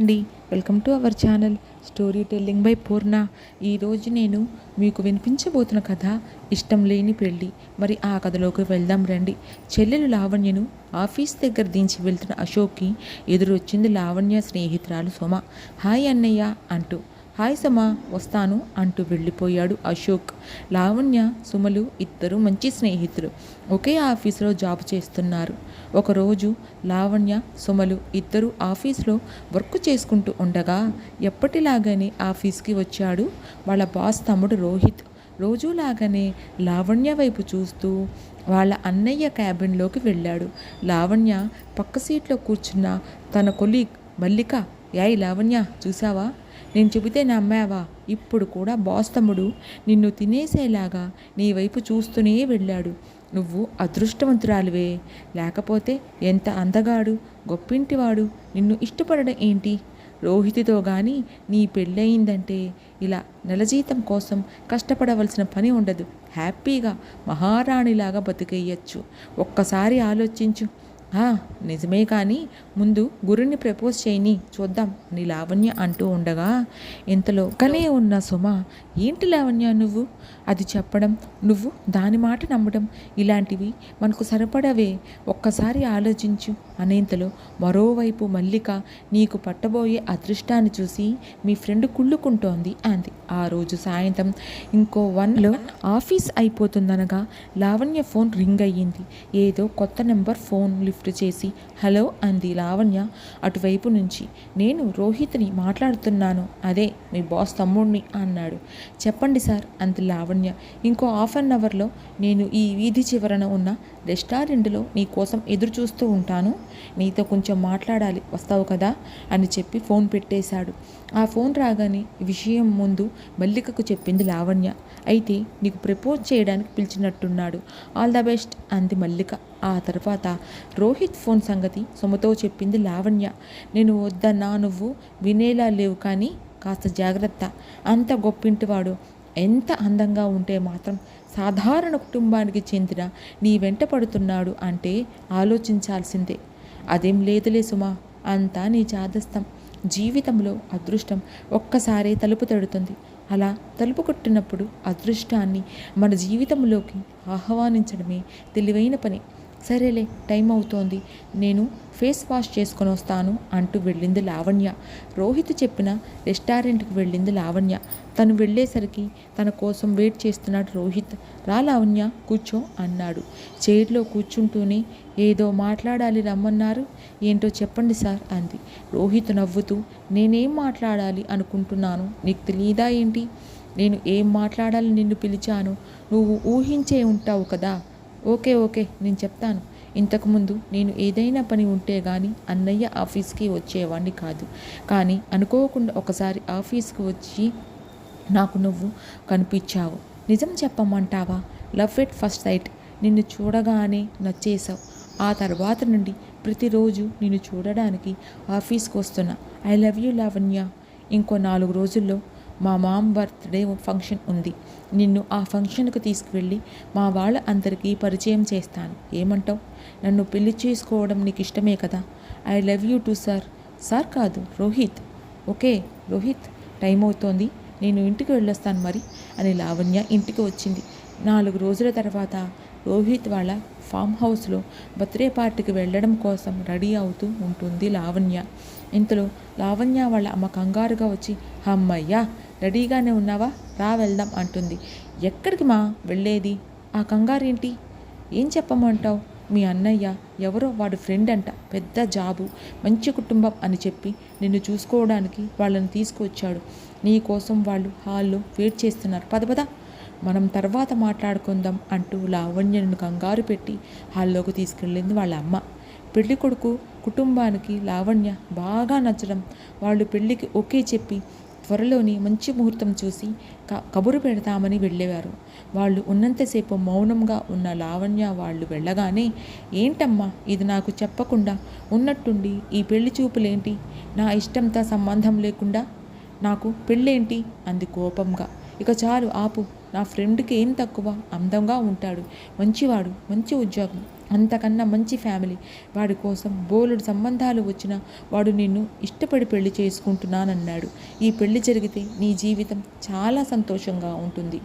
అండి. Welcome to our channel story telling by Purna. ఈరోజు నేను మీకు వినిపించబోతున్న కథ ఇష్టం లేని పెళ్ళి మరి ఆ కథలోకి వెళ్దాం రండి. చెల్లెలు లావణ్యను ఆఫీస్ దగ్గర దించి వెళ్తున్న అశోక్కి ఎదురొచ్చింది లావణ్య స్నేహితురాలు సుమ. హాయ్ అన్నయ్య అంటూ హాయ్ సమా వస్తాను అంటూ వెళ్ళిపోయాడు అశోక్. లావణ్య సుమలు ఇద్దరు మంచి స్నేహితులు. ఒకే ఆఫీసులో జాబ్ చేస్తున్నారు. ఒకరోజు లావణ్య సుమలు ఇద్దరు ఆఫీస్లో వర్క్ చేసుకుంటూ ఉండగా ఎప్పటిలాగానే ఆఫీస్కి వచ్చాడు వాళ్ళ బాస్ తమ్ముడు రోహిత్. రోజులాగానే లావణ్య వైపు చూస్తూ వాళ్ళ అన్నయ్య క్యాబిన్లోకి వెళ్ళాడు. లావణ్య పక్క సీట్లో కూర్చున్న తన కొలీగ్ మల్లిక యాయ్ లావణ్య చూసావా నేను చెబితే నమ్మావా ఇప్పుడు కూడా బోస్తముడు నిన్ను తినేసేలాగా నీ వైపు చూస్తూనే వెళ్ళాడు. నువ్వు అదృష్టవంతురాలివే. లేకపోతే ఎంత అందగాడు గొప్పింటివాడు నిన్ను ఇష్టపడడం ఏంటి? రోహితితో కానీ నీ పెళ్ళయిందంటే ఇలా నెల జీతం కోసం కష్టపడవలసిన పని ఉండదు. హ్యాపీగా మహారాణిలాగా బతికేయచ్చు. ఒక్కసారి ఆలోచించు. నిజమే కానీ ముందు గురుని ప్రపోజ్ చేయని చూద్దాం. అని లావణ్య అంటూ ఉండగా ఇంతలో కనే ఉన్న సుమ ఏంటి లావణ్య నువ్వు? అది చెప్పడం నువ్వు దాని మాట నమ్మడం ఇలాంటివి మనకు సరిపడవే. ఒక్కసారి ఆలోచించు. అనేంతలో మరోవైపు మల్లిక నీకు పట్టబోయే అదృష్టాన్ని చూసి మీ ఫ్రెండ్ కుళ్ళుకుంటోంది అంది. ఆ రోజు సాయంత్రం ఇంకో వన్లో ఆఫీస్ అయిపోతుందనగా లావణ్య ఫోన్ రింగ్ అయ్యింది. ఏదో కొత్త నెంబర్ ఫోన్ లిఫ్ట్ చేసి హలో అంది లావణ్య అటువైపు నుంచి. నేను రోహిత్ని మాట్లాడుతున్నాను. అదే మీ బాస్ తమ్ముడిని అన్నాడు. చెప్పండి సార్ అంది లావణ్య. ఇంకో హాఫ్ అన్ అవర్లో నేను ఈ వీధి చివరన ఉన్న రెస్టారెంట్లో నీ కోసం ఎదురు చూస్తూ ఉంటాను. నీతో కొంచెం మాట్లాడాలి వస్తావు కదా? అని చెప్పి ఫోన్ పెట్టేశాడు. ఆ ఫోన్ రాగానే ఈ విషయం ముందు మల్లికకు చెప్పింది లావణ్య. అయితే నీకు ప్రపోజ్ చేయడానికి పిలిచినట్టున్నాడు. ఆల్ ద బెస్ట్ అంది మల్లిక. ఆ తర్వాత రోహిత్ ఫోన్ సంగతి సుమతో చెప్పింది లావణ్య. నేను వద్దన్నా నువ్వు వినేలా లేవు కానీ కాస్త జాగ్రత్త. అంత గొప్పింటివాడు. ఎంత అందంగా ఉంటే మాత్రం సాధారణ కుటుంబానికి చెందిన నీ వెంట పడుతున్నాడు అంటే ఆలోచించాల్సిందే. అదేం లేదులే సుమా. అంతా నీ చాదస్తం. జీవితంలో అదృష్టం ఒక్కసారే తలుపు తడుతుంది. అలా తలుపు కొట్టినప్పుడు అదృష్టాన్ని మన జీవితంలోకి ఆహ్వానించడమే తెలివైన పని. సరేలే టైం అవుతోంది. నేను ఫేస్ వాష్ చేసుకొని వస్తాను అంటూ వెళ్ళింది లావణ్య. రోహిత్ చెప్పిన రెస్టారెంట్కి వెళ్ళింది లావణ్య. తను వెళ్ళేసరికి తన కోసం వెయిట్ చేస్తున్నాడు రోహిత్. రా లావణ్య కూర్చో అన్నాడు. చైర్లో కూర్చుంటూనే ఏదో మాట్లాడాలి రమ్మన్నారు. ఏంటో చెప్పండి సార్ అంది. రోహిత్ నవ్వుతూ నేనేం మాట్లాడాలి అనుకుంటున్నాను? నీకు తెలియదా ఏంటి? నేను ఏం మాట్లాడాలి నిన్ను పిలిచాను? నువ్వు ఊహించే ఉంటావు కదా? ఓకే ఓకే నేను చెప్తాను. ఇంతకుముందు నేను ఏదైనా పని ఉంటే కానీ అన్నయ్య ఆఫీస్కి వచ్చేవాడిని కాదు. కానీ అనుకోకుండా ఒకసారి ఆఫీస్కి వచ్చి నాకు నువ్వు కనిపించావు. నిజం చెప్పమంటావా? Love at first sight. నిన్ను చూడగానే నచ్చేసావు ఆ తర్వాత నుండి ప్రతిరోజు నిన్ను చూడడానికి ఆఫీస్కి వస్తున్నా. I love you Lavanya. ఇంకో నాలుగు రోజుల్లో మా మామ్ బర్త్డే ఫంక్షన్ ఉంది. నిన్ను ఆ ఫంక్షన్కి తీసుకువెళ్ళి మా వాళ్ళ అందరికీ పరిచయం చేస్తాను. ఏమంటావు? నన్ను పెళ్ళి చేసుకోవడం నీకు ఇష్టమే కదా? I love you too sir. Sir కాదు రోహిత్. ఓకే రోహిత్ టైం అవుతోంది. నేను ఇంటికి వెళ్ళొస్తాను మరి అని లావణ్య ఇంటికి వచ్చింది. నాలుగు రోజుల తర్వాత రోహిత్ వాళ్ళ ఫామ్ హౌస్లో బర్త్డే పార్టీకి వెళ్ళడం కోసం రెడీ అవుతూ ఉంటుంది లావణ్య. ఇంతలో లావణ్య వాళ్ళ అమ్మ కంగారుగా వచ్చి అమ్మయ్యా రెడీగానే ఉన్నావా? రా వెళ్దాం అంటుంది. ఎక్కడికి మా వెళ్ళేది? ఆ కంగారేంటి? ఏం చెప్పమంటావు? మీ అన్నయ్య ఎవరో వాడు ఫ్రెండ్ అంట పెద్ద జాబు మంచి కుటుంబం అని చెప్పి నిన్ను చూసుకోవడానికి వాళ్ళని తీసుకువచ్చాడు. నీ కోసం వాళ్ళు హాల్లో వెయిట్ చేస్తున్నారు. పద పద. మనం తర్వాత మాట్లాడుకుందాం అంటూ లావణ్యను కంగారు పెట్టి హాల్లోకి తీసుకెళ్ళింది వాళ్ళ అమ్మ. పెళ్ళి కొడుకు కుటుంబానికి లావణ్య బాగా నచ్చడం. వాళ్ళు పెళ్ళికి ఓకే చెప్పి త్వరలోని మంచి ముహూర్తం చూసి క కబురు పెడతామని వెళ్ళేవారు. వాళ్ళు ఉన్నంతసేపు మౌనంగా ఉన్న లావణ్య వాళ్ళు వెళ్ళగానే ఏంటమ్మా ఇది నాకు చెప్పకుండా ఉన్నట్టుండి ఈ పెళ్ళి చూపులేంటి? నా ఇష్టంతో సంబంధం లేకుండా నాకు పెళ్ళేంటి? అంది కోపంగా. ఇక చాలు ఆపు. నా ఫ్రెండ్కి ఏం తక్కువ? అందంగా ఉంటాడు. మంచివాడు మంచి ఉద్యోగం. అంతకన్నా మంచి ఫ్యామిలీ. వాడి కోసం బోలెడు సంబంధాలు వచ్చినా వాడు నిన్ను ఇష్టపడి పెళ్ళి చేసుకుంటున్నానన్నాడు. ఈ పెళ్ళి జరిగితే నీ జీవితం చాలా సంతోషంగా ఉంటుంది.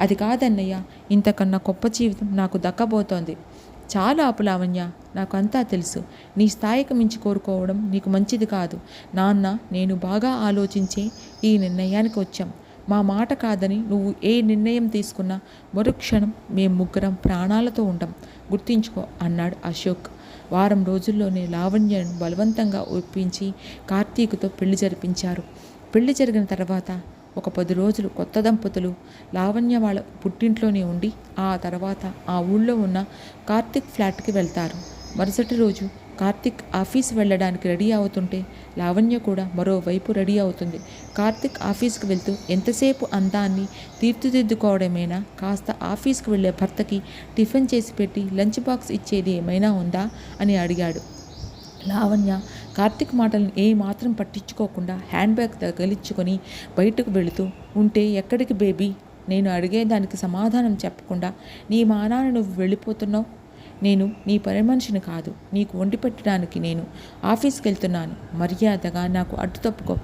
అది కాదన్నయ్య ఇంతకన్నా గొప్ప జీవితం నాకు దక్కబోతోంది. చాలా అపులావణ్య నాకు అంతా తెలుసు. నీ స్థాయికి మించి కోరుకోవడం నీకు మంచిది కాదు. నాన్న నేను బాగా ఆలోచించే ఈ నిర్ణయానికి వచ్చాం. మా మాట కాదని నువ్వు ఏ నిర్ణయం తీసుకున్నా మరుక్షణం మేము ముగ్గురం ప్రాణాలతో ఉండం గుర్తించుకో అన్నాడు అశోక్. వారం రోజుల్లోనే లావణ్యను బలవంతంగా ఒప్పించి కార్తీక్తో పెళ్ళి జరిపించారు. పెళ్ళి జరిగిన తర్వాత ఒక పది రోజులు కొత్త దంపతులు లావణ్య వాళ్ళ పుట్టింట్లోనే ఉండి ఆ తర్వాత ఆ ఊళ్ళో ఉన్న కార్తీక్ ఫ్లాట్కి వెళ్తారు. మరుసటి రోజు కార్తిక్ ఆఫీస్ వెళ్ళడానికి రెడీ అవుతుంటే లావణ్య కూడా మరోవైపు రెడీ అవుతుంది. కార్తిక్ ఆఫీస్కి వెళ్తూ ఎంతసేపు అందాన్ని తీర్చిదిద్దుకోవడమేనా? కాస్త ఆఫీస్కి వెళ్ళే భర్తకి టిఫిన్ చేసి పెట్టి లంచ్ బాక్స్ ఇచ్చేది ఏమైనా ఉందా? అని అడిగాడు. లావణ్య కార్తిక్ మాటలను ఏమాత్రం పట్టించుకోకుండా హ్యాండ్ బ్యాగ్ తగిలించుకొని బయటకు వెళుతూ ఉంటే ఎక్కడికి బేబీ? నేను అడిగేదానికి సమాధానం చెప్పకుండా నీ మానాన్ని నువ్వు వెళ్ళిపోతున్నావు? నేను నీ పని మనిషిని కాదు నీకు వండి పెట్టడానికి నేను ఆఫీస్కి వెళ్తున్నాను మర్యాదగా నాకు అడ్డు తప్పుకో.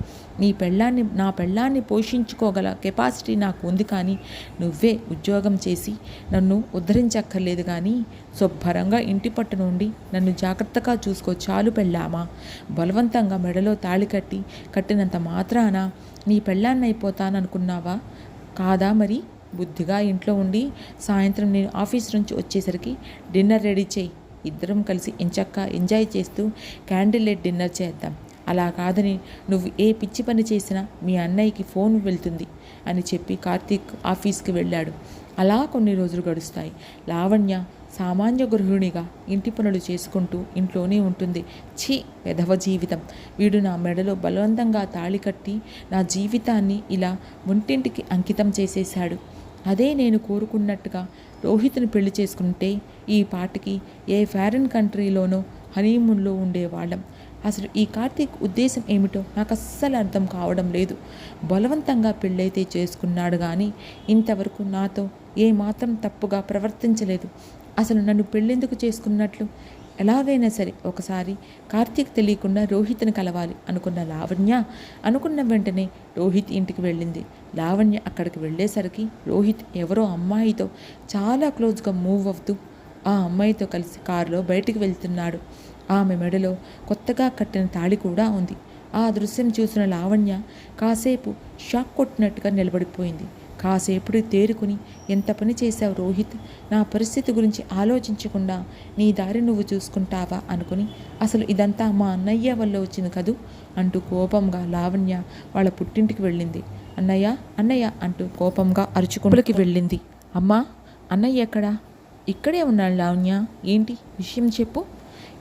నీ పెళ్ళాన్ని నా పెళ్ళాన్ని పోషించుకోగల కెపాసిటీ నాకు ఉంది కానీ నువ్వే ఉద్యోగం చేసి నన్ను ఉద్ధరించక్కర్లేదు కానీ శుభ్రంగా ఇంటి పట్టు నుండి నన్ను జాగ్రత్తగా చూసుకో చాలు పెళ్ళామా. బలవంతంగా మెడలో తాళి కట్టి కట్టినంత మాత్రాన నీ పెళ్ళాన్ని అయిపోతాననుకున్నావా కాదా మరి? బుద్ధిగా ఇంట్లో ఉండి సాయంత్రం నేను ఆఫీస్ నుంచి వచ్చేసరికి డిన్నర్ రెడీ చేయి. ఇద్దరం కలిసి ఎంచక్క ఎంజాయ్ చేస్తూ క్యాండిల్ లైట్ డిన్నర్ చేద్దాం. అలా కాదని నువ్వు ఏ పిచ్చి పని చేసినా మీ అన్నయ్యకి ఫోన్ వెళ్తుంది అని చెప్పి కార్తీక్ ఆఫీస్కి వెళ్ళాడు. అలా కొన్ని రోజులు గడుస్తాయి. లావణ్య సామాన్య గృహిణిగా ఇంటి పనులు చేసుకుంటూ ఇంట్లోనే ఉంటుంది. ఛీ పెదవ జీవితం. వీడు నా మెడలో బలవంతంగా తాళి కట్టి నా జీవితాన్ని ఇలా ఒంటింటికి అంకితం చేసేశాడు. అదే నేను కోరుకున్నట్టుగా రోహిత్ని పెళ్ళి చేసుకుంటే ఈ పాటికి ఏ ఫారిన్ కంట్రీలోనో హనీమూన్లో ఉండేవాళ్ళం అసలు ఈ కార్తీక్ ఉద్దేశం ఏమిటో నాకు అస్సలు అర్థం కావడం లేదు. బలవంతంగా పెళ్ళైతే చేసుకున్నాడు కానీ ఇంతవరకు నాతో ఏమాత్రం తప్పుగా ప్రవర్తించలేదు. అసలు నన్ను పెళ్ళెందుకు చేసుకున్నట్లు? ఎలాగైనా సరే ఒకసారి కార్తీక్ తెలియకుండా రోహిత్ని కలవాలి అనుకున్న లావణ్య అనుకున్న వెంటనే రోహిత్ ఇంటికి వెళ్ళింది. లావణ్య అక్కడికి వెళ్ళేసరికి రోహిత్ ఎవరో అమ్మాయితో చాలా క్లోజ్గా మూవ్ అవుతూ ఆ అమ్మాయితో కలిసి కారులో బయటికి వెళ్తున్నాడు. ఆమె మెడలో కొత్తగా కట్టిన తాళి కూడా ఉంది. ఆ దృశ్యం చూసిన లావణ్య కాసేపు షాక్ కొట్టినట్టుగా నిలబడిపోయింది. కాసేపుడు తేరుకుని ఎంత పని చేశావు రోహిత్? నా పరిస్థితి గురించి ఆలోచించకుండా నీ దారి నువ్వు చూసుకుంటావా? అనుకుని అసలు ఇదంతా మా అన్నయ్య వల్ల వచ్చింది కదూ? అంటూ కోపంగా లావణ్య వాళ్ళ పుట్టింటికి వెళ్ళింది. అన్నయ్య అన్నయ్య అంటూ కోపంగా అరుచుకుంటుకి వెళ్ళింది. అమ్మా అన్నయ్య ఎక్కడా? ఇక్కడే ఉన్నాడు లావణ్య. ఏంటి? విషయం చెప్పు.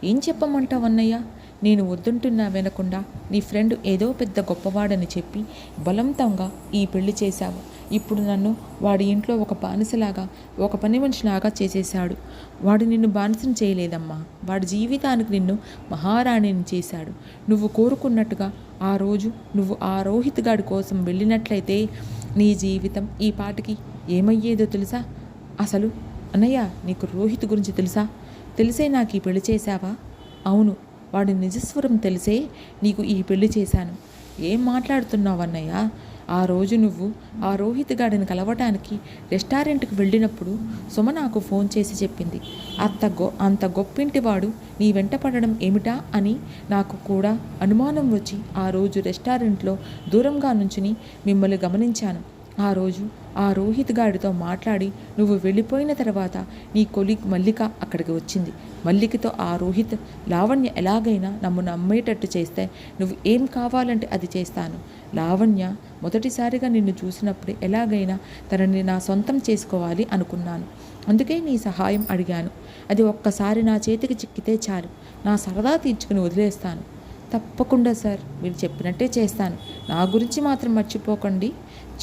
ఏం చెప్పమంటావు అన్నయ్య? నేను వద్దుంటున్నా వినకుండా నీ ఫ్రెండ్ ఏదో పెద్ద గొప్పవాడని చెప్పి బలవంతంగా ఈ పెళ్ళి చేశావు. ఇప్పుడు నన్ను వాడి ఇంట్లో ఒక బానిసలాగా ఒక పని మనిషిలాగా చేసేశాడు. వాడు నిన్ను బానిసను చేయలేదమ్మా. వాడి జీవితానికి నిన్ను మహారాణిని చేశాడు. నువ్వు కోరుకున్నట్టుగా ఆ రోజు నువ్వు ఆ రోహిత్ గాడి కోసం వెళ్ళినట్లయితే నీ జీవితం ఈ పాటికి ఏమయ్యేదో తెలుసా? అసలు అన్నయ్య నీకు రోహిత్ గురించి తెలుసా? తెలిసే నాకు ఈ పెళ్ళి చేశావా? అవును వాడి నిజస్వరం తెలిసే నీకు ఈ పెళ్ళి చేశాను. ఏం మాట్లాడుతున్నావు అన్నయ్య? ఆ రోజు నువ్వు ఆ రోహిత్ గాడిని కలవటానికి రెస్టారెంట్కి వెళ్ళినప్పుడు సుమ నాకు ఫోన్ చేసి చెప్పింది. అత్త గొ అంత గొప్పింటివాడు నీ వెంట పడడం ఏమిటా? అని నాకు కూడా అనుమానం వచ్చి ఆ రోజు రెస్టారెంట్లో దూరంగా నుంచుని మిమ్మల్ని గమనించాను. ఆ రోజు ఆ రోహిత్ గాడితో మాట్లాడి నువ్వు వెళ్ళిపోయిన తర్వాత నీ కొలీగ్ మల్లిక అక్కడికి వచ్చింది. మల్లికతో ఆ రోహిత్ లావణ్య ఎలాగైనా నన్ను నమ్మేటట్టు చేస్తే నువ్వు ఏం కావాలంటే అది చేస్తాను. లావణ్య మొదటిసారిగా నిన్ను చూసినప్పుడు ఎలాగైనా తనని నా సొంతం చేసుకోవాలి అనుకున్నాను. అందుకే నీ సహాయం అడిగాను. అది ఒక్కసారి నా చేతికి చిక్కితే చాలు. నా సరదా తీర్చుకుని వదిలేస్తాను. తప్పకుండా సార్ మీరు చెప్పినట్టే చేస్తాను. నా గురించి మాత్రం మర్చిపోకండి.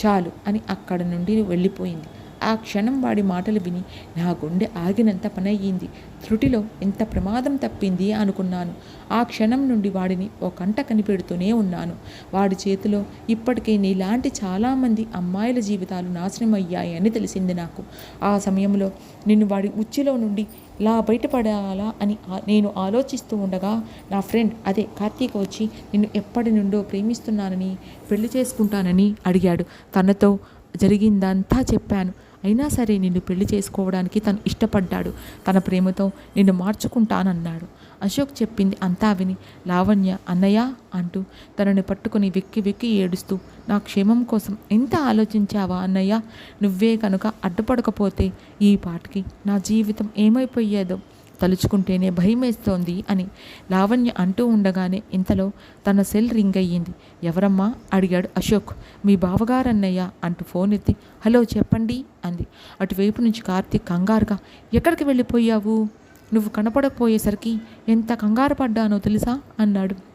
చాలు అని అక్కడ నుండి వెళ్ళిపోయింది. ఆ క్షణం వాడి మాటలు విని నా గుండె ఆగినంత పనయ్యింది. త్రుటిలో ఎంత ప్రమాదం తప్పింది అనుకున్నాను. ఆ క్షణం నుండి వాడిని ఓ కంట కనిపెడుతూనే ఉన్నాను. వాడి చేతిలో ఇప్పటికే నీలాంటి చాలామంది అమ్మాయిల జీవితాలు నాశనం అయ్యాయని తెలిసింది నాకు. ఆ సమయంలో నిన్ను వాడి ఉచ్చులో నుండి ఇలా బయటపడాలా అని నేను ఆలోచిస్తూ ఉండగా నా ఫ్రెండ్ అదే కార్తీక్ వచ్చి నిన్ను ఎప్పటి నుండో ప్రేమిస్తున్నానని పెళ్ళి చేసుకుంటానని అడిగాడు. తనతో జరిగిందంతా చెప్పాను. అయినా సరే నిన్ను పెళ్ళి చేసుకోవడానికి తను ఇష్టపడ్డాడు. తన ప్రేమతో నిన్ను మార్చుకుంటానన్నాడు. అశోక్ చెప్పింది అంతా విని లావణ్య అన్నయ్య అంటూ తనని పట్టుకొని వెక్కి వెక్కి ఏడుస్తూ నా క్షేమం కోసం ఎంత ఆలోచించావా అన్నయ్య? నువ్వే కనుక అడ్డుపడకపోతే ఈ పాటికి నా జీవితం ఏమైపోయేదో? తలుచుకుంటేనే భయమేస్తోంది అని లావణ్య అంటూ ఉండగానే ఇంతలో తన సెల్ రింగ్ అయ్యింది. ఎవరమ్మా? అడిగాడు అశోక్. మీ బావగారన్నయ్య అంటూ ఫోన్ ఎత్తి హలో చెప్పండి అంది. అటువైపు నుంచి కార్తీక్ కంగారుగా ఎక్కడికి వెళ్ళిపోయావు? నువ్వు కనపడకపోయేసరికి ఎంత కంగారు పడ్డానో తెలుసా? అన్నాడు.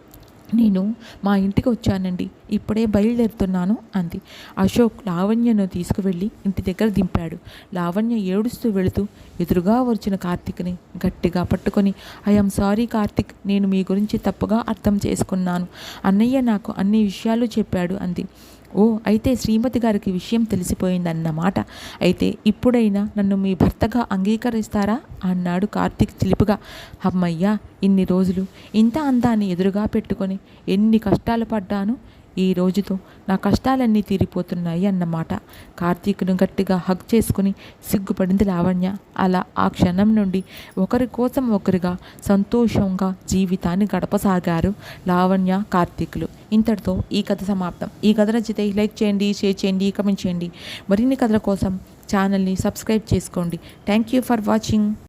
నేను మా ఇంటికి వచ్చానండి. ఇప్పుడే బయలుదేరుతున్నాను అంది. అశోక్ లావణ్యను తీసుకువెళ్ళి ఇంటి దగ్గర దింపాడు. లావణ్య ఏడుస్తూ వెళుతూ ఎదురుగా వచ్చిన కార్తిక్ని గట్టిగా పట్టుకొని ఐఎమ్ సారీ కార్తిక్ నేను మీ గురించి తప్పుగా అర్థం చేసుకున్నాను. అన్నయ్య నాకు అన్ని విషయాలు చెప్పాడు అంది. ఓ అయితే శ్రీమతి గారికి విషయం తెలిసిపోయిందన్నమాట అయితే ఇప్పుడైనా నన్ను మీ భర్తగా అంగీకరిస్తారా? అన్నాడు కార్తీక్ చిలిపిగా. అమ్మయ్యా ఇన్ని రోజులు ఇంత అందాన్ని ఎదురుగా పెట్టుకొని ఎన్ని కష్టాలు పడ్డాను? ఈ రోజుతో నా కష్టాలన్నీ తీరిపోతున్నాయి అన్నమాట కార్తీక్ను గట్టిగా హగ్ చేసుకుని సిగ్గుపడింది లావణ్య. అలా ఆ క్షణం నుండి ఒకరి కోసం ఒకరిగా సంతోషంగా జీవితాన్ని గడపసాగారు లావణ్య కార్తీకులు. ఇంతటితో ఈ కథ సమాప్తం. ఈ కథ నచ్చితే లైక్ చేయండి షేర్ చేయండి కమెంట్ చేయండి. మరిన్ని కథల కోసం ఛానల్ని సబ్స్క్రైబ్ చేసుకోండి. Thank you for watching.